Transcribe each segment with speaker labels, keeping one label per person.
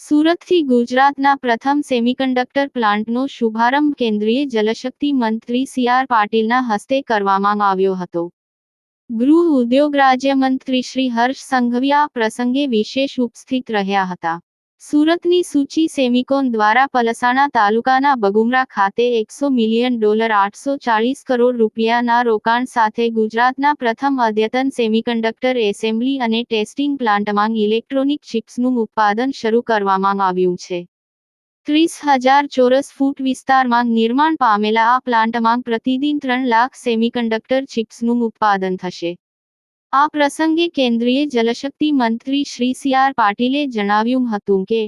Speaker 1: સુરતથી ગુજરાતના પ્રથમ સેમિકન્ડક્ટર પ્લાન્ટનો શુભારંભ કેન્દ્રીય જલશક્તિ મંત્રી સી આર પાટીલના હસ્તે કરવામાં આવ્યો હતો. ગૃહ ઉદ્યોગ રાજ્યમંત્રી શ્રી હર્ષ સંઘવી આ પ્રસંગે વિશેષ ઉપસ્થિત રહ્યા હતા. સુરતની સૂચિ સેમિકોન દ્વારા પલસાણા તાલુકાના બગુમરા ખાતે એકસો મિલિયન ડોલર આઠસો ચાળીસ કરોડ રૂપિયાના રોકાણ સાથે ગુજરાતના પ્રથમ અદ્યતન સેમિકન્ડક્ટર એસેમ્બલી અને ટેસ્ટિંગ પ્લાન્ટમાં ઇલેક્ટ્રોનિક ચિપ્સનું ઉત્પાદન શરૂ કરવામાં આવ્યું છે. ત્રીસ હજાર ચોરસ ફૂટ વિસ્તારમાં નિર્માણ પામેલા આ પ્લાન્ટમાં પ્રતિદિન ત્રણ લાખ સેમિકન્ડક્ટર ચિપ્સનું ઉત્પાદન થશે. આ પ્રસંગે કેન્દ્રીય જલશક્તિ મંત્રી શ્રી સી આર પાટીલે જણાવ્યું હતું કે,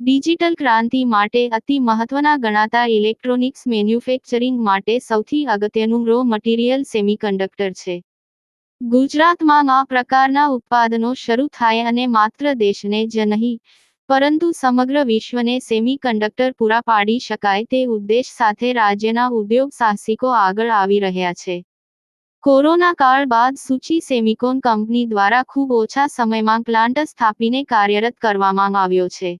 Speaker 1: ડિજિટલ ક્રાંતિ માટે અતિ મહત્વના ગણાતા ઇલેક્ટ્રોનિક્સ મેન્યુફેક્ચરિંગ માટે સૌથી અગત્યનું રો મટીરિયલ સેમિકન્ડક્ટર છે. ગુજરાતમાં આ પ્રકારના ઉત્પાદનો શરૂ થાય અને માત્ર દેશને જ નહીં, પરંતુ સમગ્ર વિશ્વને સેમિકન્ડક્ટર પૂરા પાડી શકાય તે ઉદ્દેશ સાથે રાજ્યના ઉદ્યોગ સાહસિકો આગળ આવી રહ્યા છે. કોરોના કાળ બાદ સૂચિ સેમિકોન કંપની દ્વારા ખૂબ ઓછા સમયમાં પ્લાન્ટ સ્થાપીને કાર્યરત કરવામાં આવ્યો છે.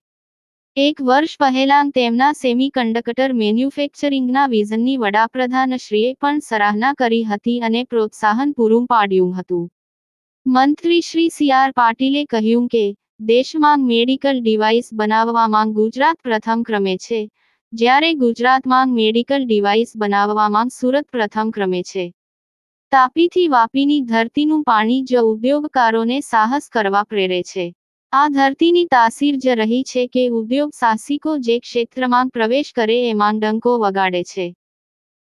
Speaker 1: એક વર્ષ પહેલાં તેમના સેમિકન્ડક્ટર મેન્યુફેક્ચરિંગના વિઝનની વડાપ્રધાનશ્રીએ પણ સરાહના કરી હતી અને પ્રોત્સાહન પૂરું પાડ્યું હતું. મંત્રી શ્રી સી આર પાટીલે કહ્યું કે, દેશમાં મેડિકલ ડિવાઇસ બનાવવામાં ગુજરાત પ્રથમ ક્રમે છે. જ્યારે ગુજરાતમાં મેડિકલ ડિવાઇસ બનાવવામાં સુરત પ્રથમ ક્રમે છે. તાપીથી વાપીની ધરતીનું પાણી જ ઉદ્યોગકારોને સાહસ કરવા પ્રેરે છે. આ ધરતીની તાસીર જ રહી છે કે ઉદ્યોગ સાહસિકો જે ક્ષેત્રમાં પ્રવેશ કરે એમાં ડંકો વગાડે છે.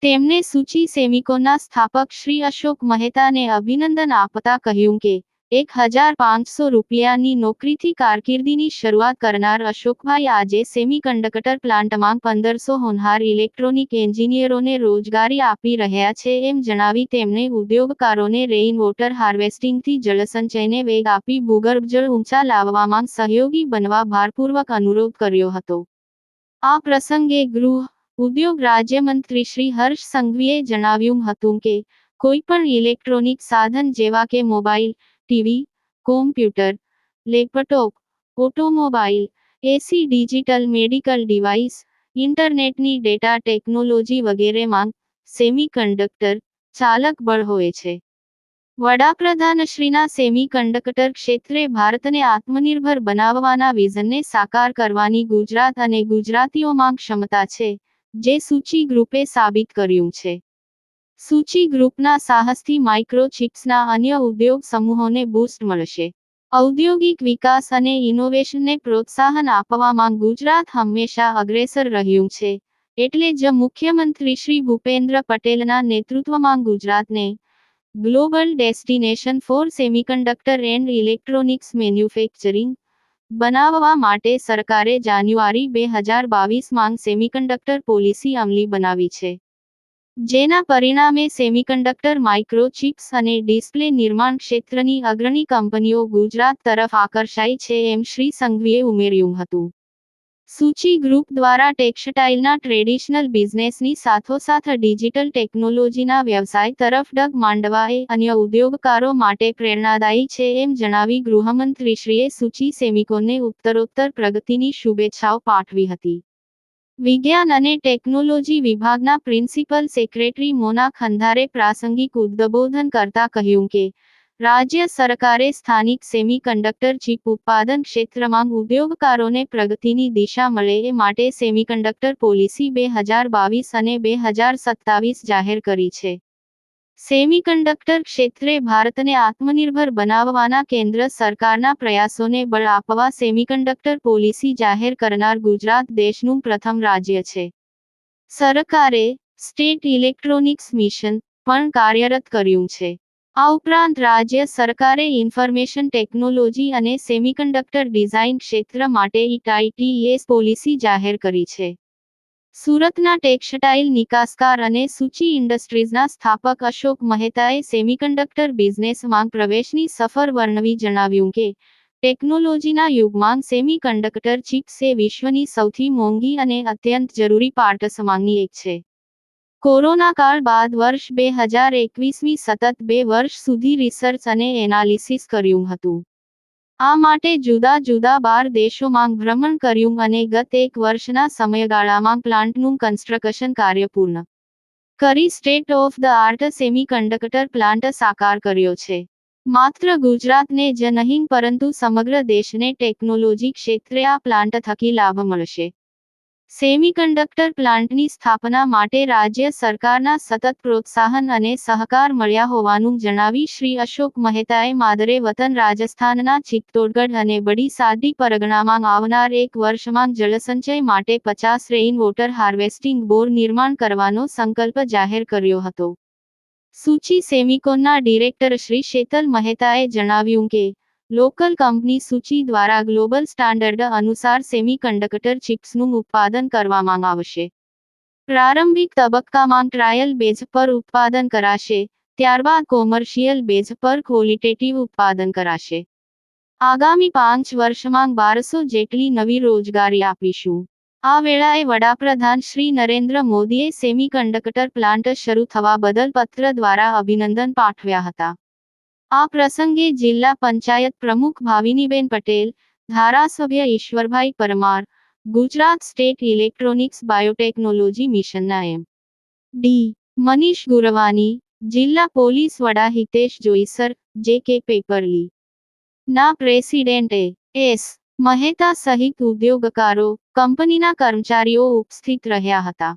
Speaker 1: તેમને સૂચિ સેમિકોના સ્થાપક શ્રી અશોક મહેતાને અભિનંદન આપતા કહ્યું કે એક હજાર પાંચસો રૂપિયાની નોકરીથી કારકિર્દીની શરૂઆત કરનાર અશોકભાઈ આજે સેમિકન્ડક્ટર પ્લાન્ટમાં પંદરસો હોનહાર ઇલેક્ટ્રોનિક એન્જિનિયરોને રોજગારી આપી રહ્યા છે એમ જણાવી તેમણે ઉદ્યોગકારોને રેઇન વોટર હાર્વેસ્ટિંગથી જળસંચયને વેગ આપી ભૂગર્ભજળ ઊંચા લાવવામાં સહયોગી બનવા ભારપૂર્વક અનુરોધ કર્યો હતો. આ પ્રસંગે ગૃહ ઉદ્યોગ રાજ્યમંત્રી શ્રી હર્ષ સંઘવીએ જણાવ્યું હતું કે, કોઈ પણ ઇલેક્ટ્રોનિક સાધન જેવા કે mobile TV, computer, laptop, automobile, AC digital medical device, ઇન્ટરનેટની data technology વગેરેમાં સેમિકન્ડક્ટર ચાલક બળ હોય છે. વડાપ્રધાનશ્રીના સેમિકન્ડક્ટર ક્ષેત્રે ભારતને આત્મનિર્ભર બનાવવાના વિઝનને સાકાર કરવાની ગુજરાત અને ગુજરાતીઓમાં ક્ષમતા છે, જે સૂચિ ગ્રુપે સાબિત કર્યું છે. સૂચિ ગ્રુપના સાહસથી માઇક્રોચિપ્સના અન્ય ઉદ્યોગ સમૂહોને બૂસ્ટ મળશે. ઔદ્યોગિક વિકાસ અને ઇનોવેશનને પ્રોત્સાહન આપવામાં ગુજરાત હંમેશા અગ્રેસર રહ્યું છે, એટલે જ મુખ્યમંત્રી શ્રી ભૂપેન્દ્ર પટેલના નેતૃત્વમાં ગુજરાતને global destination for semiconductor and electronics manufacturing બનાવવા માટે સરકારે જાન્યુઆરી બે હજાર બાવીસમાં સેમિકન્ડક્ટર પોલિસી અમલી બનાવી છે. જેના પરિણામે સેમિકન્ડક્ટર માઇક્રોચિપ્સ અને ડિસ્પ્લે નિર્માણ ક્ષેત્રની અગ્રણી કંપનીઓ ગુજરાત તરફ આકર્ષાય છે એમ શ્રી સંઘવીએ ઉમેર્યું હતું. સૂચિ ગ્રુપ દ્વારા ટેક્સટાઇલના ટ્રેડિશનલ બિઝનેસની સાથોસાથ ડિજિટલ ટેકનોલોજીના વ્યવસાય તરફ ડગ માંડવા એ અન્ય ઉદ્યોગકારો માટે પ્રેરણાદાયી છે એમ જણાવી ગૃહમંત્રીશ્રીએ સૂચિ સેમિકોને ઉત્તરોત્તર પ્રગતિની શુભેચ્છાઓ પાઠવી હતી. વિજ્ઞાન અને ટેકનોલોજી વિભાગના પ્રિન્સિપલ સેક્રેટરી મોના ખંધારે પ્રાસંગિક ઉદબોધન કરતા કહ્યું કે, રાજ્ય સરકારે સ્થાનિક સેમિકન્ડક્ટર ચીપ ઉત્પાદન ક્ષેત્રમાં ઉદ્યોગકારોને પ્રગતિની દિશા મળે એ માટે સેમિકન્ડક્ટર પોલિસી બે હજાર બાવીસ અને બે હજાર સત્તાવીસ જાહેર કરી છે. સેમિકન્ડક્ટર ક્ષેત્રે ભારતને આત્મનિર્ભર બનાવવાના કેન્દ્ર સરકારના પ્રયાસોને બળ આપવા સેમિકન્ડક્ટર પોલિસી જાહેર કરનાર ગુજરાત દેશનું પ્રથમ રાજ્ય છે. સરકારે સ્ટેટ ઇલેક્ટ્રોનિક્સ મિશન પણ કાર્યરત કર્યું છે. આ ઉપરાંત રાજ્ય સરકારે ઇન્ફોર્મેશન ટેકનોલોજી અને સેમિકન્ડક્ટર ડિઝાઇન ક્ષેત્ર માટે ઇટાઇટીએસ પોલિસી જાહેર કરી છે. સુરતના ટેક્સટાઇલ નિકાસકાર અને સૂચિ ઇન્ડસ્ટ્રીઝના સ્થાપક અશોક મહેતાએ સેમિકન્ડક્ટર બિઝનેસમાં પ્રવેશની સફર વર્ણવી જણાવ્યું કે, ટેકનોલોજીના યુગમાં સેમિકન્ડક્ટર ચિપ્સ એ વિશ્વની સૌથી મોંઘી અને અત્યંત જરૂરી પાર્ટસમાંની એક છે. કોરોના કાળ બાદ વર્ષ બે હજાર એકવીસમી સતત બે વર્ષ સુધી રિસર્ચ અને એનાલિસિસ કર્યું હતું. આ માટે જુદા જુદા બાર દેશોમાં ભ્રમણ કર્યું અને ગત એક વર્ષના સમયગાળામાં પ્લાન્ટનું કન્સ્ટ્રક્શન કાર્ય પૂર્ણ કરી. State of the art semiconductor plant સાકાર કર્યો છે. માત્ર ગુજરાતને જ નહીં, પરંતુ સમગ્ર દેશને ટેકનોલોજી ક્ષેત્રે આ પ્લાન્ટ થકી લાભ મળશે. સેમિકન્ડક્ટર પ્લાન્ટની સ્થાપના માટે રાજ્ય સરકારના સતત પ્રોત્સાહન અને સહકાર મળ્યા હોવાનું જણાવી શ્રી અશોક મહેતાએ માદરે વતન રાજસ્થાનના ચિત્તોડગઢ અને બડી સાદી પરગણામાં આવનાર એક વર્ષમાં જળસંચય માટે પચાસ રેઇન વોટર હાર્વેસ્ટિંગ બોર નિર્માણ કરવાનો સંકલ્પ જાહેર કર્યો હતો. સૂચિ સેમિકોનના ડિરેક્ટર શ્રી શેતલ મહેતાએ જણાવ્યું કે લોકલ કંપની સૂચિ દ્વારા ગ્લોબલ સ્ટાન્ડર્ડ અનુસાર સેમિકન્ડક્ટર ચિપ્સનું ઉત્પાદન કરવામાં આવશે. પ્રારંભિક તબક્કામાં ટ્રાયલ બેઝ પર ઉત્પાદન કરાશે, ત્યારબાદ કોમર્શિયલ બેઝ પર ક્વોલિટેટિવ ઉત્પાદન કરાશે. આગામી પાંચ વર્ષમાં બારસો જેટલી નવી રોજગારી આપીશું. આ વેળાએ વડાપ્રધાન શ્રી નરેન્દ્ર મોદીએ સેમિકન્ડક્ટર પ્લાન્ટ શરૂ થવા બદલ પત્ર દ્વારા અભિનંદન પાઠવ્યા હતા. આ પ્રસંગે જિલ્લા પંચાયત પ્રમુખ ભાવિનીબેન પટેલ, ધારાસભ્ય Ishwarbhai Parmar, Gujarat state electronics biotechnology મિશનના એમ. ડી. મનીષ ગુરવાની, જિલ્લા પોલીસ વડા હિતેશ જોઈસર, જે કે પેપરલી. ના પ્રેસિડેન્ટે એસ. મહેતા સહિત ઉદ્યોગકારો, કંપનીના કર્મચારીઓ ઉપસ્થિત રહ્યા હતા.